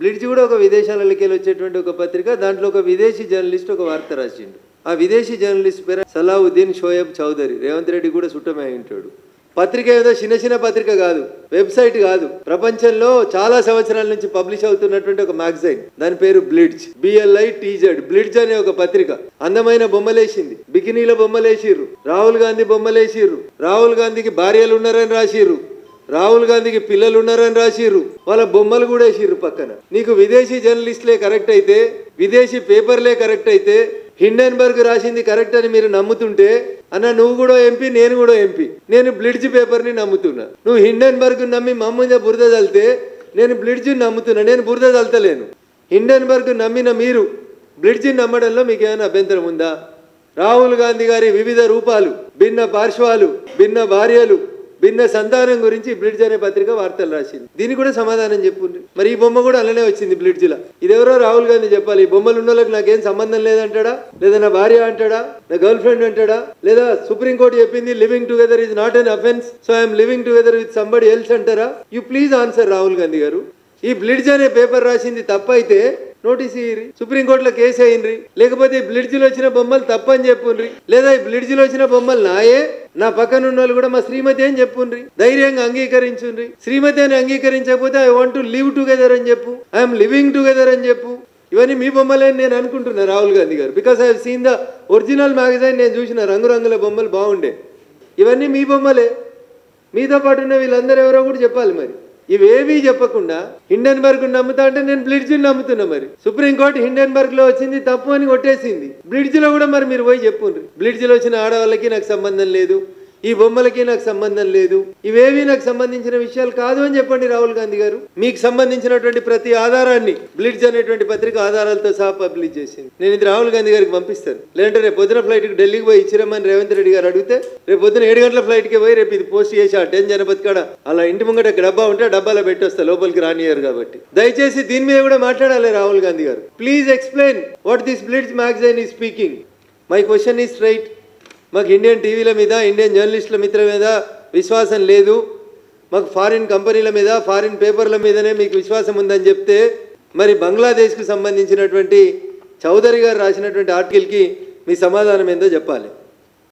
Blitz కూడా ఒక విదేశాలకి వెళ్ళి వచ్చేటువంటి ఒక పత్రిక దాంట్లో ఒక విదేశీ జర్నలిస్ట్ ఒక వార్త రాసిండు. ఆ విదేశీ జర్నలిస్ట్ పేరు సలావుద్దీన్ షోయబ్ చౌదరి. రేవంత్ రెడ్డి కూడా సుట్టమే ఉంటాడు. పత్రిక ఏదో చిన్న చిన్న పత్రిక కాదు వెబ్సైట్ కాదు. ప్రపంచంలో చాలా సంవత్సరాల నుంచి పబ్లిష్ అవుతున్నటువంటి ఒక మ్యాగజైన్. దాని పేరు బ్లిడ్జ్ బిఎల్ఐ టీజెడ్ బ్లిడ్జ్ అనే ఒక పత్రిక. అందమైన బొమ్మలేసింది. బికినీల బొమ్మలేసిర్రు. రాహుల్ గాంధీ బొమ్మలేసిర్రు. రాహుల్ గాంధీకి భార్యలు ఉన్నారని రాసిర్రు. రాహుల్ గాంధీకి పిల్లలు ఉన్నారని రాసిర్రు. వాళ్ళ బొమ్మలు కూడా వేసిర్రు పక్కన. నీకు విదేశీ జర్నలిస్టులే కరెక్ట్ అయితే విదేశీ పేపర్లే కరెక్ట్ అయితే హిండెన్బర్గ్ రాసింది కరెక్ట్ అని మీరు నమ్ముతుంటే అన్న నువ్వు కూడా ఎంపీ నేను కూడా ఎంపీ. నేను బ్లిడ్జ్ పేపర్ని నమ్ముతున్నా. నువ్వు హిండెన్బర్గ్ నమ్మి మా బురద చల్లితే నేను బ్లిడ్జ్ నమ్ముతున్నా నేను బురద చల్తలేను హిండెన్బర్గ్ నమ్మిన మీరు బ్లిడ్జ్ నమ్మడంలో మీకు ఏమైనా అభ్యంతరం ఉందా? రాహుల్ గాంధీ గారి వివిధ రూపాలు భిన్న పార్శ్వాలు భిన్న భార్యలు భిన్న సంతానం గురించి బ్లిడ్జ్ అనే పత్రిక వార్తలు రాసింది. దీనికి కూడా సమాధానం చెప్పుండ్రి. మరి ఈ బొమ్మ కూడా అలానే వచ్చింది బ్లిడ్జ్ లా ఇదెవరో రాహుల్ గాంధీ చెప్పాలి ఈ బొమ్మలు ఉన్న వాళ్ళకి నాకేం సంబంధం లేదంటాడా? లేదా నా భార్య అంటాడా? నా గర్ల్ ఫ్రెండ్ అంటాడా? లేదా సుప్రీంకోర్టు చెప్పింది living together is not an offence so I'm living together with somebody else అంటారా? You please answer Rahul Gandhi గారు. ఈ బ్లిడ్జ్ అనే పేపర్ రాసింది తప్పైతే నోటీస్ ఇయ్యి సుప్రీంకోర్టులో కేసు అయ్యిండ్రి లేకపోతే బ్లిడ్జిలో వచ్చిన బొమ్మలు తప్పని చెప్పుండ్రి లేదా ఈ బ్లిడ్జిలో వచ్చిన బొమ్మలు నాయే? నా పక్కన ఉన్న వాళ్ళు కూడా మా శ్రీమతి అని చెప్పుండ్రి ధైర్యంగా అంగీకరించుండ్రి శ్రీమతి అని అంగీకరించకపోతే I want to live together అని చెప్పు. ఐఎమ్ లివింగ్ టుగెదర్ అని చెప్పు. ఇవన్నీ మీ బొమ్మలే అని నేను అనుకుంటున్నా రాహుల్ గాంధీ గారు. Because I seen the original magazine నేను చూసిన రంగురంగుల బొమ్మలు బాగుండే. ఇవన్నీ మీ బొమ్మలే. మీతో పాటు ఉన్న వీళ్ళందరూ ఎవరో కూడా చెప్పాలి మరి. ఇవేవీ చెప్పకుండా హిండెన్బర్గ్ నమ్ముతా అంటే నేను బ్లిడ్జ్ నమ్ముతున్నా మరి. సుప్రీంకోర్టు హిండెన్బర్గ్లో వచ్చింది తప్పు అని కొట్టేసింది. బ్లిడ్జ్లో కూడా మరి మీరు పోయి చెప్పుండ్రి. బ్లిడ్జ్లో వచ్చిన ఆడవాళ్ళకి నాకు సంబంధం లేదు. ఈ బొమ్మలకి నాకు సంబంధం లేదు. ఇవేవి నాకు సంబంధించిన విషయాలు కాదు అని చెప్పండి రాహుల్ గాంధీ గారు. మీకు సంబంధించినటువంటి ప్రతి ఆధారాన్ని బ్లిడ్జ్ అనేటువంటి పత్రిక ఆధారాలతో సహా పబ్లిష్ చేసింది. నేను ఇది రాహుల్ గాంధీ గారికి పంపిస్తాను. లేదంటే రేపు పొద్దున ఫ్లైట్కి ఢిల్లీకి పోయి ఇచ్చిరమ్మని రేవంత్ రెడ్డి గారు అడిగితే రేపు పొద్దున ఏడు గంటల ఫ్లైట్కి పోయి రేపు ఇది పోస్ట్ చేసి ఆ టెన్ జనపతి కాడ అలా ఇంటి ముంగట డబ్బా ఉంటే డబ్బాలో పెట్టొస్తా లోపలికి రానియరు కాబట్టి. దయచేసి దీని మీద కూడా మాట్లాడాలి రాహుల్ గాంధీ గారు. Please explain what this Blitz magazine ఈ speaking my question is right మాకు ఇండియన్ టీవీల మీద ఇండియన్ జర్నలిస్టుల మిత్ర మీద విశ్వాసం లేదు. మాకు ఫారిన్ కంపెనీల మీద ఫారిన్ పేపర్ల మీదనే మీకు విశ్వాసం ఉందని చెప్తే మరి బంగ్లాదేశ్కు సంబంధించినటువంటి చౌదరి గారు రాసినటువంటి ఆర్టికల్కి మీ సమాధానం ఏందో చెప్పాలి.